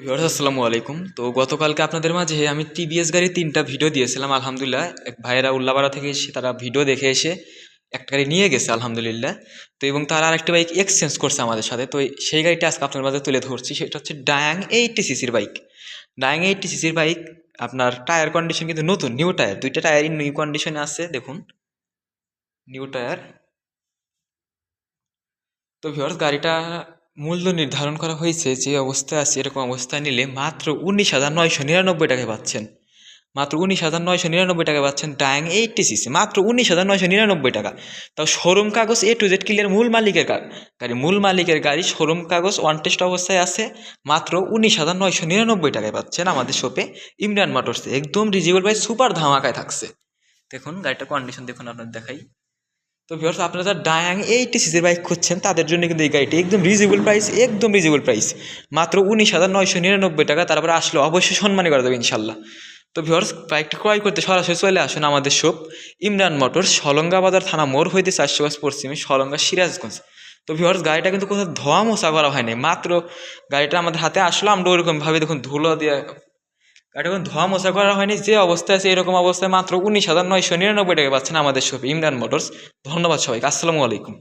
Viewers আসসালামু আলাইকুম। তো গতকালকে আপনাদের মাঝে আমি টিভিএস গাড়ির তিনটা ভিডিও দিয়েছিলাম, আলহামদুলিল্লাহ। এক ভাইয়েরা উল্লাপাড়া থেকে এসে তারা ভিডিও দেখে এসে একটা গাড়ি নিয়ে গেছে, আলহামদুলিল্লাহ। তো এবং তারা আরেকটা বাইক এক্সচেঞ্জ করছে আমাদের সাথে। তো সেই গাড়িটা আজকে আপনার মাঝে তুলে ধরছি, সেটা হচ্ছে ডায়াং এইটটি সিসির বাইক ডায়াং এইটটি সিসির বাইক আপনার টায়ার কন্ডিশন কিন্তু নতুন নিউ টায়ার দুইটা টায়ারই নিউ কন্ডিশনে আছে, দেখুন। নিউ টায়ার তো ভিউয়ার্স গাড়িটা মূল্য নির্ধারণ করা হয়েছে যে অবস্থায় আছে এরকম অবস্থায় নিলে মাত্র উনিশ হাজার নয়শো নিরানব্বই টাকায় পাচ্ছেন। মাত্র উনিশ হাজার নয়শো নিরানব্বই টাকায় পাচ্ছেন ডায়াং এইটটি সিসি মাত্র উনিশ হাজার নয়শো নিরানব্বই টাকা। তাও শোরুম কাগজ এ টু জেড ক্লিয়ার মূল মালিকের গাড়ি, মূল মালিকের গাড়ি শোরুম কাগজ ওয়ান টেস্ট অবস্থায় আছে, মাত্র উনিশ হাজার নয়শো নিরানব্বই টাকায় পাচ্ছেন আমাদের শপে ইমরান মোটরসে। একদম রিজিবল ভাই সুপার ধামাকায় থাকছে। দেখুন গাড়িটা কন্ডিশন দেখুন আপনার দেখাই। তো ভিউয়ার্স আপনারা যারা ডায়াং এইটটি সিসির বাইক খুঁজছেন, তাদের জন্য কিন্তু এই গাড়িটি একদম রিজনেবল প্রাইস একদম রিজনেবল প্রাইস মাত্র উনিশ হাজার নয়শো নিরানব্বই টাকা, তারপরে আসলে অবশ্যই সম্মানী করা যাবে ইনশাল্লাহ। তো ভিউয়ার্স বাইকটি ক্রয় করতে সরাসরি চলে আসুন আমাদের শপ ইমরান মোটর সলঙ্গা বাজার থানা মোড় হইতে চারশো গাছ পশ্চিমে, সলঙ্গা সিরাজগঞ্জ। তো ভিউয়ার্স গাড়িটা কিন্তু কোথাও ধোয়া মোছা করা হয়নি মাত্র গাড়িটা আমাদের হাতে আসলো, আমরা ওরকমভাবে দেখুন ধুলো দিয়ে গাড়িটা কোনো ধোয়া মোছা করা হয়নি, যে অবস্থায় আছে এরকম অবস্থায় মাত্র উনিশ হাজার নয়শো নিরানব্বই টাকা পাচ্ছেন আমাদের শপে ইমরান মোটরস। ধন্যবাদ সবাইকে, আসসালামু আলাইকুম।